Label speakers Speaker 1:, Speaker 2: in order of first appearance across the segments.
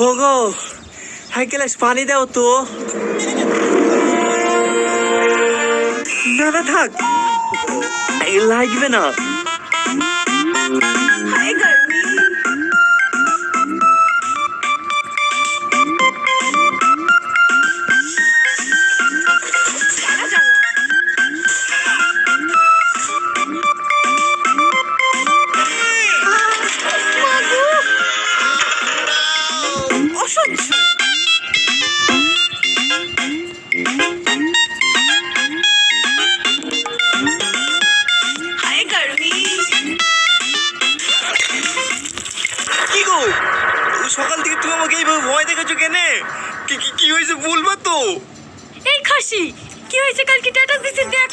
Speaker 1: Hugo এক glass পানি দাও তো। না না থাক। লাগবে না।
Speaker 2: হায়
Speaker 1: গো? সকাল থেকে তুমি আমাকে এইভাবে ভয় দেখাচ্ছ কেনে? কি কি হয়েছে বলবা তো?
Speaker 2: এই খাসি কি হয়েছে কালকে স্ট্যাটাস দিছে দেখ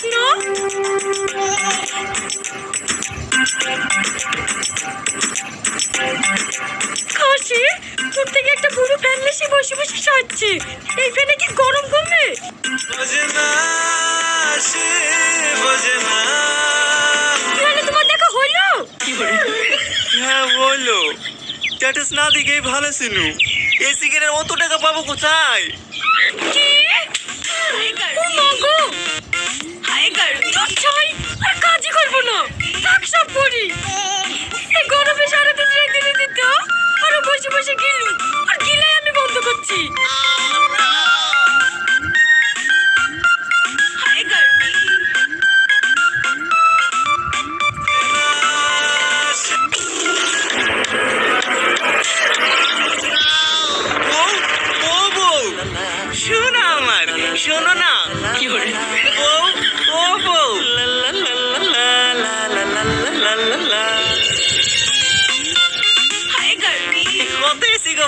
Speaker 2: এই কি গরম কমবে?
Speaker 1: হ্যাঁ হইল। স্ট্যাটাস না দিকেই ভালো ছিনু এই সিগারেট অত টাকা পাবো কোথায়?
Speaker 2: আর কাজই করব না। থাক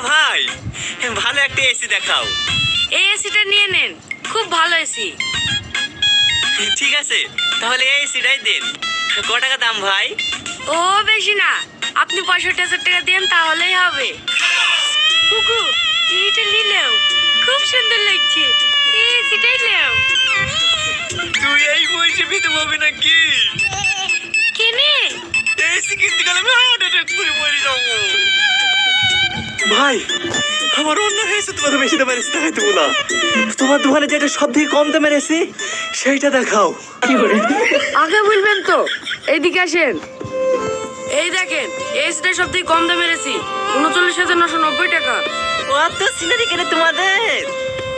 Speaker 1: ভাই। ভালো একটা এসি দেখাও।
Speaker 2: এই এসিটা নিয়ে নেন। খুব ভালো এসি
Speaker 1: ঠিক আছে তাহলে এই এসিটাই দেন। ক টাকা দাম ভাই?
Speaker 2: ও বেশি না। আপনি পঁয়ষট্টি হাজার টাকা দেন তাহলেই হবে। কুকু এইটা নিলেও। খুব সুন্দর লাগছে। এই এসিটাই নেও।
Speaker 1: তুই এই বয়সে পেতে পাবি ভাই আমার অন্য হয়েছে তোমাকে বেশি দামের এসি দেখাই দেবো না। তোমার দোকানে যেটা সব থেকে কম দামের এসি সেইটা দেখাও।
Speaker 2: আগে বলবেন তো এইদিকে আসেন। এই দেখেন এসিটা সব থেকে কম দামের এসি উনচল্লিশ হাজার নশো নব্বই টাকা।
Speaker 1: কত সিনারি কেন তোমাদের?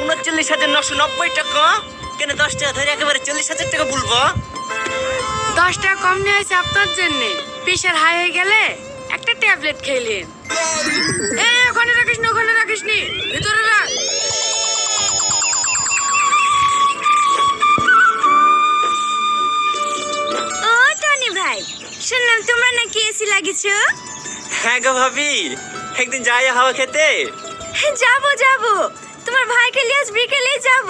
Speaker 1: উনচল্লিশ হাজার নশো নব্বই টাকা? কেন দশ টাকা ধরে একেবারে চল্লিশ হাজার টাকা বলব?
Speaker 2: দশ টাকা কম নিয়ে আছে আপনার জন্য। প্রেশার হাই হয়ে গেলে ট্যাবলেট খেলেন এই ওখানে রাখিস না ওখানে রাখিস নি। ভিতরে রাখ।
Speaker 3: ও টনি ভাই শুনলাম তোমরা নাকি এসি লাগিয়েছো?
Speaker 1: হ্যাঁ গো ভাবি একদিন যাই হাওয়া খেতে।
Speaker 3: যাব যাব। তোমার ভাইকে নিয়ে আজ বিকেলেই যাব।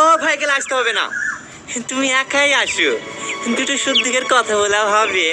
Speaker 1: ও ভাইকে আসতে হবে না। তুমি একাই আসো। দুটো শুদ্ধিকের কথা বলা হবে।